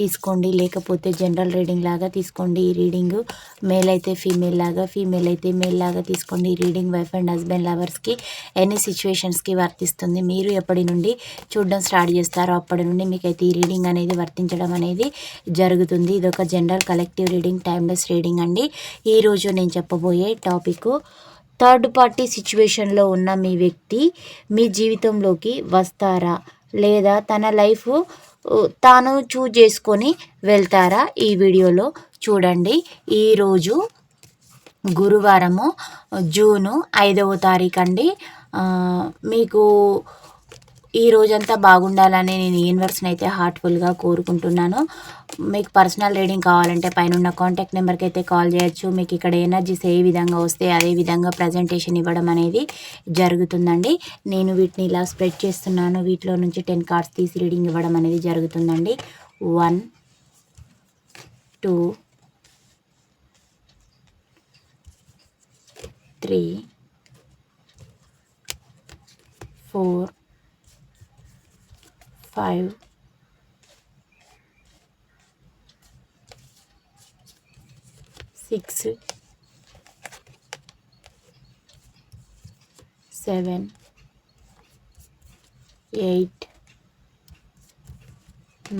తీసుకోండి. లేకపోతే general reading లాగా తీసుకోండి. ఈ రీడింగ్ మేల్ అయితే ఫీమేల్ లాగా ఫీమేల్ అయితే మేల్ లాగా తీసుకోండి. ఈ రీడింగ్ వైఫ్ అండ్ హస్బెండ్ లవర్స్కి ఎనీ సిచ్యువేషన్స్కి వర్తిస్తుంది. మీరు ఎప్పటి నుండి చూడడం స్టార్ట్ చేస్తారో అప్పటి నుండి మీకైతే ఈ రీడింగ్ అనేది వర్తించడం అనేది జరుగుతుంది. ఇది ఒక general collective reading timeless reading అండి. ఈరోజు నేను చెప్పబోయే టాపిక్ థర్డ్ పార్టీ సిచ్యువేషన్లో ఉన్న మీ వ్యక్తి మీ జీవితంలోకి వస్తారా? లేదా తన లైఫ్ తాను చూజ్ చేసుకొని వెళ్తారా ఈ వీడియోలో చూడండి. ఈరోజు గురువారము జూను ఐదవ తారీఖు అండి మీకు ఈ రోజంతా బాగుండాలని నేను యూనివర్స్ని అయితే హార్ట్ఫుల్గా కోరుకుంటున్నాను. మీకు పర్సనల్ రీడింగ్ కావాలంటే పైన ఉన్న కాంటాక్ట్ నెంబర్కి అయితే కాల్ చేయొచ్చు. మీకు ఇక్కడ ఎనర్జీస్ ఏ విధంగా వస్తే అదే విధంగా ప్రజెంటేషన్ ఇవ్వడం అనేది జరుగుతుందండి. నేను వీటిని ఇలా స్ప్రెడ్ చేస్తున్నాను. వీటిలో నుంచి టెన్ కార్డ్స్ తీసి రీడింగ్ ఇవ్వడం అనేది జరుగుతుందండి. One two three four five six seven eight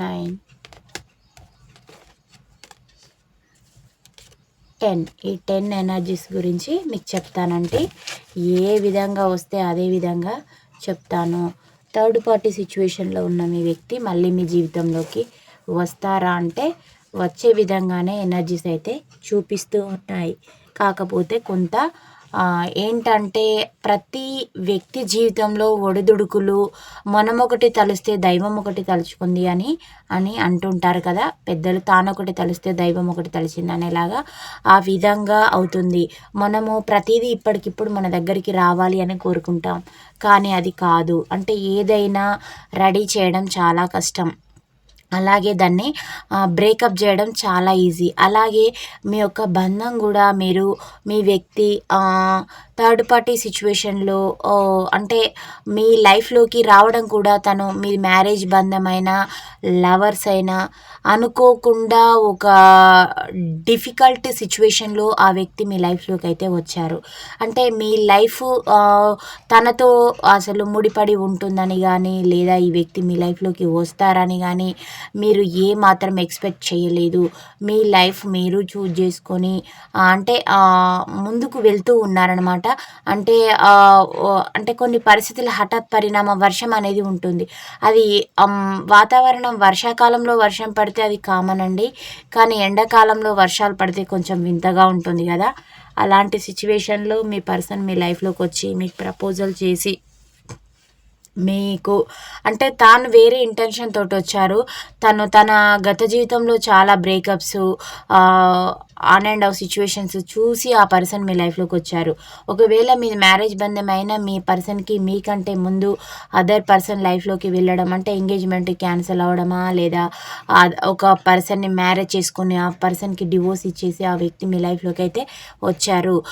nine ten ఈ టెన్ ఎనర్జీస్ గురించి మీకు చెప్తానంటే ఏ విధంగా వస్తే అదే విధంగా చెప్తాను. థర్డ్ పార్టీ సిచ్యువేషన్లో ఉన్న మీ వ్యక్తి మళ్ళీ మీ జీవితంలోకి వస్తారా అంటే వచ్చే విధంగానే ఎనర్జీస్ అయితే చూపిస్తూ ఉంటాయి. కాకపోతే కొంత ఏంటంటే ప్రతి వ్యక్తి జీవితంలో ఒడిదుడుకులు మనం ఒకటి తలిస్తే దైవం ఒకటి తలుచుకుంది అని అని అంటుంటారు కదా. పెద్దలు తానొకటి తలిస్తే దైవం ఒకటి తలిచింది అనేలాగా ఆ విధంగా అవుతుంది. మనము ప్రతిదీ ఇప్పటికిప్పుడు మన దగ్గరికి రావాలి అని కోరుకుంటాం. కానీ అది కాదు. అంటే ఏదైనా రెడీ చేయడం చాలా కష్టం. అలాగే దాన్ని బ్రేకప్ చేయడం చాలా ఈజీ అలాగే మీ యొక్క బంధం కూడా మీరు మీ వ్యక్తి థర్డ్ పార్టీ సిచ్యువేషన్లో అంటే మీ లైఫ్లోకి రావడం కూడా తను మీ మ్యారేజ్ బంధమైన లవర్స్ అయినా అనుకోకుండా ఒక డిఫికల్ట్ సిచ్యువేషన్లో ఆ వ్యక్తి మీ లైఫ్లోకి అయితే వచ్చారు. అంటే మీ లైఫ్ తనతో అసలు ముడిపడి ఉంటుందని కానీ లేదా ఈ వ్యక్తి మీ లైఫ్లోకి వస్తారని కానీ మీరు ఏ మాత్రం ఎక్స్పెక్ట్ చేయలేదు. మీ లైఫ్ మీరు చూజ్ చేసుకొని అంటే ముందుకు వెళ్తూ ఉన్నారనమాట అంటే అంటే కొన్ని పరిస్థితుల హఠాత్ పరిణామ వర్షం అనేది ఉంటుంది. అది వాతావరణం వర్షాకాలంలో వర్షం పడితే అది కామన్ అండి. కానీ ఎండాకాలంలో వర్షాలు పడితే కొంచెం వింతగా ఉంటుంది కదా. అలాంటి సిచ్యువేషన్లో మీ పర్సన్ మీ లైఫ్లోకి వచ్చి మీకు ప్రపోజల్ చేసి మీకు అంటే తాను వేరే ఇంటెన్షన్ తోటి వచ్చారు. తను తన గత జీవితంలో చాలా breakups on and off situations చూసి ఆ పర్సన్ మీ లైఫ్లోకి వచ్చారు. ఒకవేళ మీ మ్యారేజ్ బంధమైన మీ పర్సన్కి మీకంటే ముందు అదర్ పర్సన్ లైఫ్లోకి వెళ్ళడం అంటే ఎంగేజ్మెంట్ క్యాన్సిల్ అవ్వడమా లేదా ఒక పర్సన్ని మ్యారేజ్ చేసుకుని ఆ పర్సన్కి డివోర్స్ ఇచ్చేసి ఆ వ్యక్తి మీ లైఫ్లోకి అయితే వచ్చారు.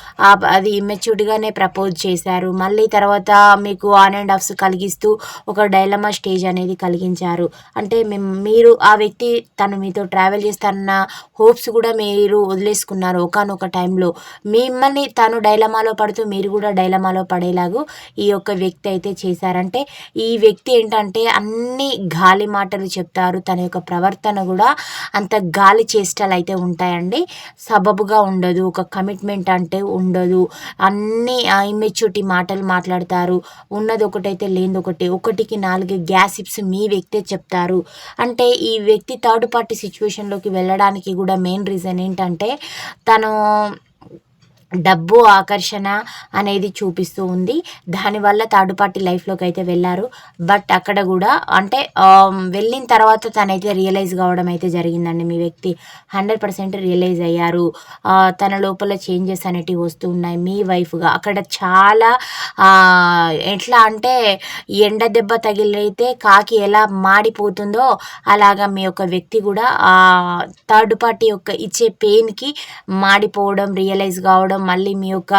అది ఇమ్మెచ్యూర్డ్గానే ప్రపోజ్ చేశారు. మళ్ళీ తర్వాత మీకు ఆన్ అండ్ ఆఫ్స్ కలిగిస్తూ ఒక డైలమా స్టేజ్ అనేది కలిగించారు. అంటే మీరు ఆ వ్యక్తి తను మీతో ట్రావెల్ చేస్తారన్న హోప్స్ కూడా మీరు వదిలేసుకున్నారు. ఒకనొక టైంలో మిమ్మల్ని తను డైలమాలో పడుతూ మీరు కూడా డైలమాలో పడేలాగూ ఈ యొక్క వ్యక్తి అయితే చేశారంటే ఈ వ్యక్తి ఏంటంటే అన్ని గాలి మాటలు చెప్తారు. తన యొక్క ప్రవర్తన కూడా అంత గాలి చేష్టలు అయితే ఉంటాయండి. సబబుగా ఉండదు. ఒక కమిట్మెంట్ అంటే ఉండదు. అన్ని ఇమ్మెచ్యూరిటీ మాటలు మాట్లాడతారు. ఉన్నది ఒకటైతే లేనిది ఒకటి. ఒకటికి నాలుగు గ్యాసిప్స్ మీ వ్యక్తే చెప్తారు. అంటే ఈ వ్యక్తి థర్డ్ పార్టీ సిచ్యువేషన్లోకి వెళ్ళడానికి కూడా మెయిన్ రీజన్ ఏంటంటే తను డబ్బు ఆకర్షణ అనేది చూపిస్తూ ఉంది. దానివల్ల థర్డ్ పార్టీ లైఫ్లోకి అయితే వెళ్ళారు. బట్ అక్కడ కూడా అంటే వెళ్ళిన తర్వాత తనైతే రియలైజ్ కావడం అయితే జరిగిందండి. మీ వ్యక్తి హండ్రెడ్ పర్సెంట్ రియలైజ్ అయ్యారు. తన లోపల చేంజెస్ అనేటివి వస్తూ ఉన్నాయి. మీ వైఫ్గా అక్కడ చాలా ఎట్లా అంటే ఎండ దెబ్బ తగిలితే కాకి ఎలా మాడిపోతుందో అలాగా మీ యొక్క వ్యక్తి కూడా థర్డ్ పార్టీ యొక్క ఇచ్చే పెయిన్కి మాడిపోవడం రియలైజ్ కావడం మళ్ళీ మీ యొక్క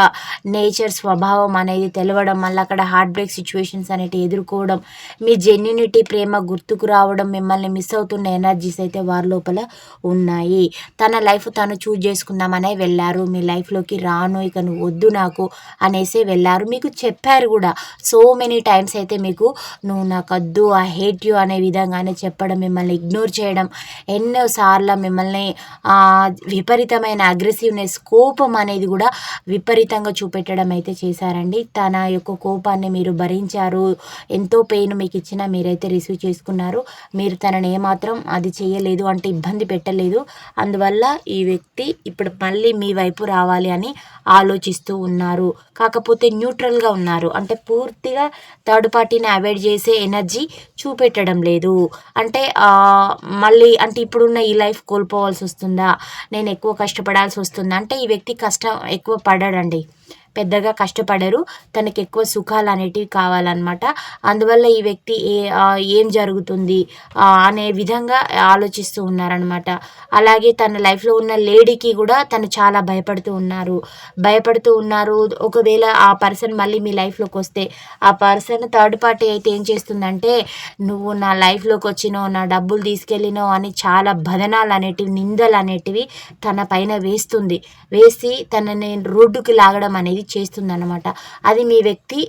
నేచర్ స్వభావం అనేది తెలవడం మళ్ళీ అక్కడ హార్ట్ బ్రేక్ సిచ్యువేషన్స్ అనేవి ఎదుర్కోవడం మీ జెన్యునిటీ ప్రేమ గుర్తుకు రావడం మిమ్మల్ని మిస్ అవుతున్న ఎనర్జీస్ అయితే వారి లోపల ఉన్నాయి. తన లైఫ్ తను చూజ్ చేసుకుందామనే వెళ్ళారు. మీ లైఫ్లోకి రాను ఇక నువ్వు వద్దు నాకు అనేసి వెళ్ళారు. మీకు చెప్పారు కూడా. సో మెనీ టైమ్స్ అయితే మీకు నువ్వు నాకు వద్దు ఐ హేట్ యూ అనే విధంగానే చెప్పడం మిమ్మల్ని ఇగ్నోర్ చేయడం ఎన్నోసార్లు మిమ్మల్ని విపరీతమైన అగ్రెసివ్నెస్ కోపం అనేది కూడా విపరీతంగా చూపెట్టడం అయితే చేశారండి. తన యొక్క కోపాన్ని మీరు భరించారు. ఎంతో పెయిన్ మీకు ఇచ్చినా మీరైతే రిసీవ్ చేసుకున్నారు. మీరు తనని ఏమాత్రం అది చేయలేదు అంటే ఇబ్బంది పెట్టలేదు. అందువల్ల ఈ వ్యక్తి ఇప్పుడు మళ్ళీ మీ వైపు రావాలి అని ఆలోచిస్తూ ఉన్నారు. కాకపోతే న్యూట్రల్గా ఉన్నారు. అంటే పూర్తిగా థర్డ్ పార్టీని అవాయిడ్ చేసే ఎనర్జీ చూపెట్టడం లేదు. అంటే మళ్ళీ అంటే ఇప్పుడున్న ఈ లైఫ్ కోల్పోవాల్సి వస్తుందా? నేను ఎక్కువ కష్టపడాల్సి వస్తుందా? అంటే ఈ వ్యక్తి కష్టం ఎక్కువ పడడండి. పెద్దగా కష్టపడరు. తనకి ఎక్కువ సుఖాలు అనేటివి కావాలన్నమాట. అందువల్ల ఈ వ్యక్తి ఏ ఏం జరుగుతుంది అనే విధంగా ఆలోచిస్తూ ఉన్నారనమాట అలాగే తన లైఫ్లో ఉన్న లేడీకి కూడా తను చాలా భయపడుతూ ఉన్నారు. భయపడుతూ ఉన్నారు. ఒకవేళ ఆ పర్సన్ మళ్ళీ మీ లైఫ్లోకి వస్తే ఆ పర్సన్ థర్డ్ పార్టీ అయితే ఏం చేస్తుందంటే నువ్వు నా లైఫ్లోకి వచ్చినో నా డబ్బులు తీసుకెళ్ళినో అని చాలా బదనాలు అనేటివి నిందలు అనేటివి తన పైన వేస్తుంది. వేసి తనని రోడ్డుకి లాగడం అనేది చేస్తుందన్నమాట. అది మీ వ్యక్తి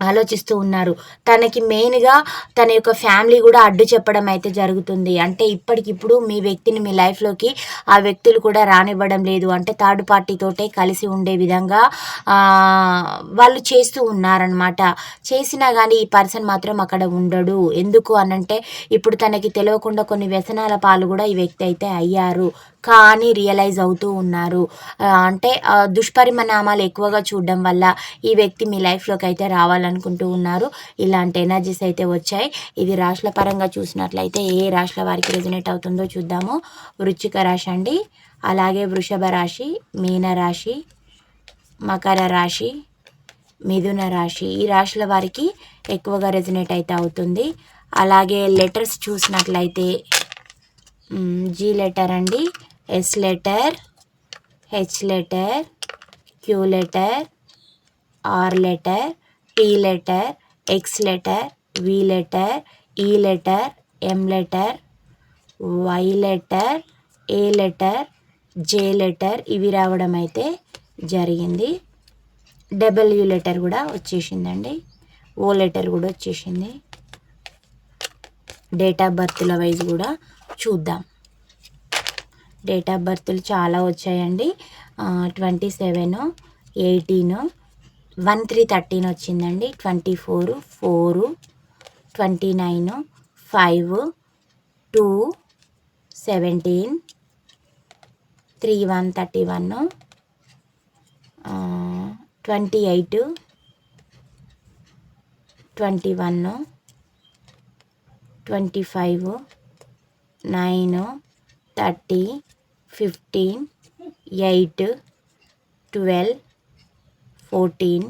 ఆలోచిస్తూ ఉన్నారు. తనకి మెయిన్గా తన యొక్క ఫ్యామిలీ కూడా అడ్డు చెప్పడం అయితే జరుగుతుంది. అంటే ఇప్పటికిప్పుడు మీ వ్యక్తిని మీ లైఫ్లోకి ఆ వ్యక్తులు కూడా రానివ్వడం లేదు. అంటే థర్డ్ పార్టీతోటే కలిసి ఉండే విధంగా వాళ్ళు చేస్తూ ఉన్నారనమాట చేసినా కానీ ఈ పర్సన్ మాత్రం అక్కడ ఉండడు. ఎందుకు అనంటే ఇప్పుడు తనకి తెలియకుండా కొన్ని వ్యసనాల పాలు కూడా ఈ వ్యక్తి అయితే అయ్యారు. కానీ రియలైజ్ అవుతూ ఉన్నారు. అంటే దుష్పరిణామాలు ఎక్కువగా చూడడం వల్ల ఈ వ్యక్తి మీ లైఫ్లోకి అయితే రావాలనుకుంటూ ఉన్నారు. ఇలాంటి ఎనర్జీస్ అయితే వచ్చాయి. ఇది రాశుల పరంగా చూసినట్లయితే ఏ రాశుల వారికి రెజినేట్ అవుతుందో చూద్దాము. వృచ్చిక రాశి అండి. అలాగే వృషభ రాశి మీన రాశి మకర రాశి మిథున రాశి ఈ రాశుల వారికి ఎక్కువగా రెజినేట్ అయితే అవుతుంది. అలాగే లెటర్స్ చూసినట్లయితే జీ లెటర్ అండి. S letter H letter Q letter R letter T letter X letter V letter E letter M letter Y letter A letter J letter ఇవి రావడం అయితే జరిగింది. డబ్ల్యూ లెటర్ కూడా వచ్చేసిందండి. ఓ లెటర్ కూడా వచ్చేసింది. డేట్ ఆఫ్ బర్త్ల వైజ్ కూడా చూద్దాం. డేట్ ఆఫ్ బర్త్లు చాలా వచ్చాయండి. Twenty seven eighteen one three thirteen వచ్చిందండి. Twenty four four twenty nine five two seventeen three one thirty one twenty eight twenty one twenty five nine thirty fifteen eight twelve fourteen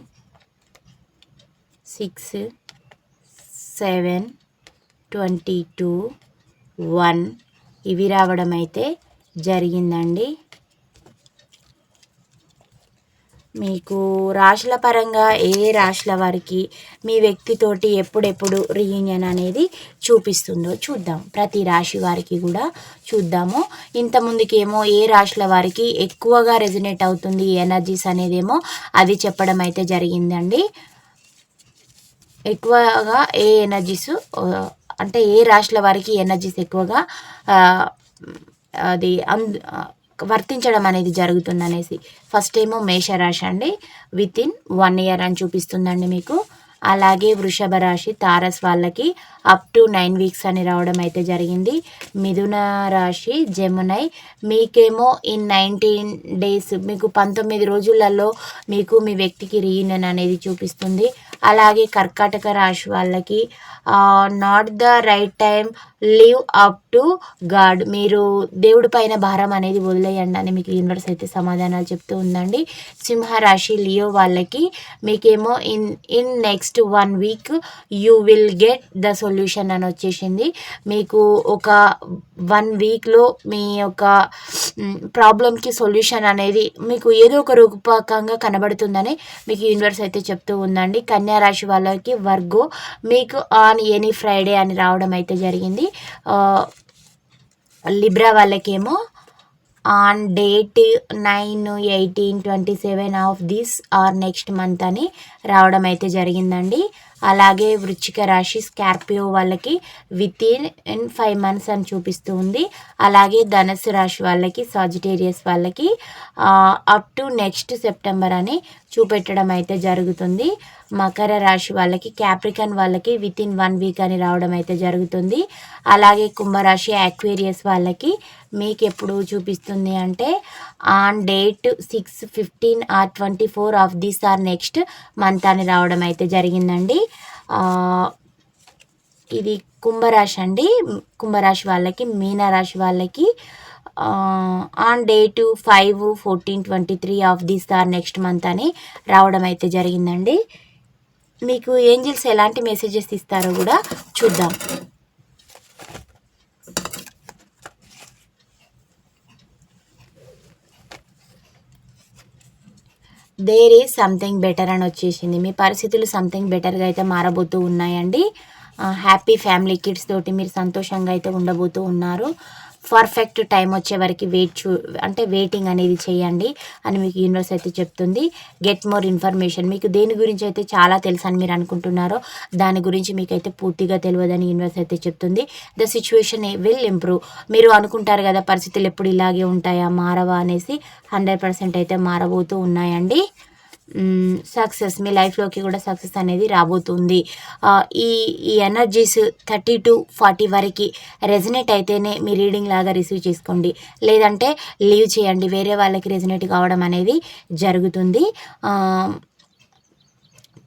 six seven twenty two one ఇవి రావడం అయితే జరిగిందండి. మీకు రాశుల పరంగా ఏ రాశుల వారికి మీ వ్యక్తితోటి ఎప్పుడెప్పుడు రీయూనియన్ అనేది చూపిస్తుందో చూద్దాం. ప్రతి రాశి వారికి కూడా చూద్దాము. ఇంతకుముందుకేమో ఏ రాశుల వారికి ఎక్కువగా రెజినేట్ అవుతుంది ఎనర్జీస్ అనేదేమో అది చెప్పడం అయితే జరిగిందండి. ఎక్కువగా ఏ ఎనర్జీస్ అంటే ఏ రాశుల వారికి ఎనర్జీస్ ఎక్కువగా అది అందు వర్తించడం అనేది జరుగుతుంది అనేసి ఫస్ట్ ఏమో మేషరాశి అండి. విత్ ఇన్ వన్ ఇయర్ అని చూపిస్తుందండి మీకు. అలాగే వృషభ రాశి తారస్ వాళ్ళకి అప్ టు నైన్ వీక్స్ అని రావడం అయితే జరిగింది. మిథున రాశి జమునై. మీకేమో ఇన్ నైన్టీన్ డేస్ మీకు పంతొమ్మిది రోజులలో మీకు మీ వ్యక్తికి రీయూనియన్ అనేది చూపిస్తుంది. అలాగే కర్కాటక రాశి వాళ్ళకి not the right time live up to God. మీరు దేవుడి పైన భారం అనేది వదిలేయండి అని మీకు యూనివర్స్ అయితే సమాధానాలు చెప్తూ ఉందండి. సింహరాశి లియో వాళ్ళకి మీకేమో in in next one week you will get the solution అని వచ్చేసింది. మీకు ఒక వన్ వీక్లో మీ యొక్క ప్రాబ్లంకి సొల్యూషన్ అనేది మీకు ఏదో ఒక రూపకంగా కనబడుతుందని మీకు యూనివర్స్ అయితే చెప్తూ ఉందండి. కన్యా రాశి వాళ్ళకి వర్గో మీకు ఆన్ ఎనీ ఫ్రైడే అని రావడం అయితే జరిగింది. లిబ్రా వాళ్ళకేమో on date nine eighteen twenty seven of this or next month అని రావడం అయితే జరిగిందండి. అలాగే వృచ్చిక రాశి స్కార్పియో వాళ్ళకి within in five months అని చూపిస్తూ ఉంది. అలాగే ధనస్సు రాశి వాళ్ళకి సాజిటేరియస్ వాళ్ళకి అప్ టు నెక్స్ట్ సెప్టెంబర్ అని చూపెట్టడం అయితే జరుగుతుంది. మకర రాశి వాళ్ళకి క్యాప్రికన్ వాళ్ళకి విత్ ఇన్ వన్ వీక్ అని రావడం అయితే జరుగుతుంది. అలాగే కుంభరాశి యాక్వేరియస్ వాళ్ళకి మీకు ఎప్పుడు చూపిస్తుంది అంటే on date six fifteen or twenty four of this or next month అని రావడం అయితే జరిగిందండి. ఇది కుంభరాశి అండి. కుంభరాశి వాళ్ళకి మీనరాశి వాళ్ళకి on date five fourteen twenty three of this or next month అని రావడం అయితే జరిగిందండి. మీకు ఏంజిల్స్ ఎలాంటి మెసేజెస్ ఇస్తారో కూడా చూద్దాం. దేర్ ఈజ్ సంథింగ్ బెటర్ అని వచ్చేసింది. మీ పరిస్థితులు సంథింగ్ బెటర్గా అయితే మారబోతూ ఉన్నాయండి. హ్యాపీ ఫ్యామిలీ కిడ్స్ తోటి మీరు సంతోషంగా అయితే ఉండబోతూ ఉన్నారు. పర్ఫెక్ట్ టైం వచ్చే వరకు వెయిట్ చూ అంటే వెయిటింగ్ అనేది చేయండి అని మీకు యూనివర్స్ అయితే చెప్తుంది. Get more information. మీకు దేని గురించి అయితే చాలా తెలుసు అని మీరు అనుకుంటున్నారో దాని గురించి మీకైతే పూర్తిగా తెలియదని యూనివర్స్ అయితే చెప్తుంది. ద సిచ్యువేషన్ విల్ ఇంప్రూవ్ మీరు అనుకుంటారు కదా పరిస్థితులు ఎప్పుడు ఇలాగే ఉంటాయా మారవా అనేసి హండ్రెడ్ పర్సెంట్ అయితే మారబోతూ ఉన్నాయండి. సక్సెస్ మీ లైఫ్లోకి కూడా సక్సెస్ అనేది రాబోతుంది. ఈ ఈ ఎనర్జీస్ థర్టీ టు ఫార్టీ వరకు రెజినేట్ అయితేనే మీ రీడింగ్ లాగా రిసీవ్ చేసుకోండి. లేదంటే లీవ్ చేయండి. వేరే వాళ్ళకి రెజినేట్ కావడం అనేది జరుగుతుంది.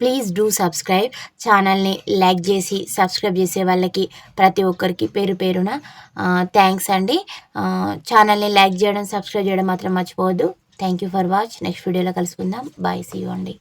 ప్లీజ్ డూ సబ్స్క్రైబ్ ఛానల్ని లైక్ చేసి సబ్స్క్రైబ్ చేసే వాళ్ళకి ప్రతి ఒక్కరికి పేరు పేరున థ్యాంక్స్ అండి. ఛానల్ని లైక్ చేయడం సబ్స్క్రైబ్ చేయడం మాత్రం మర్చిపోవద్దు. Thank you for watch next వీడియోలో కలుసుకుందాం. బాయ్ సీ యూ అండి.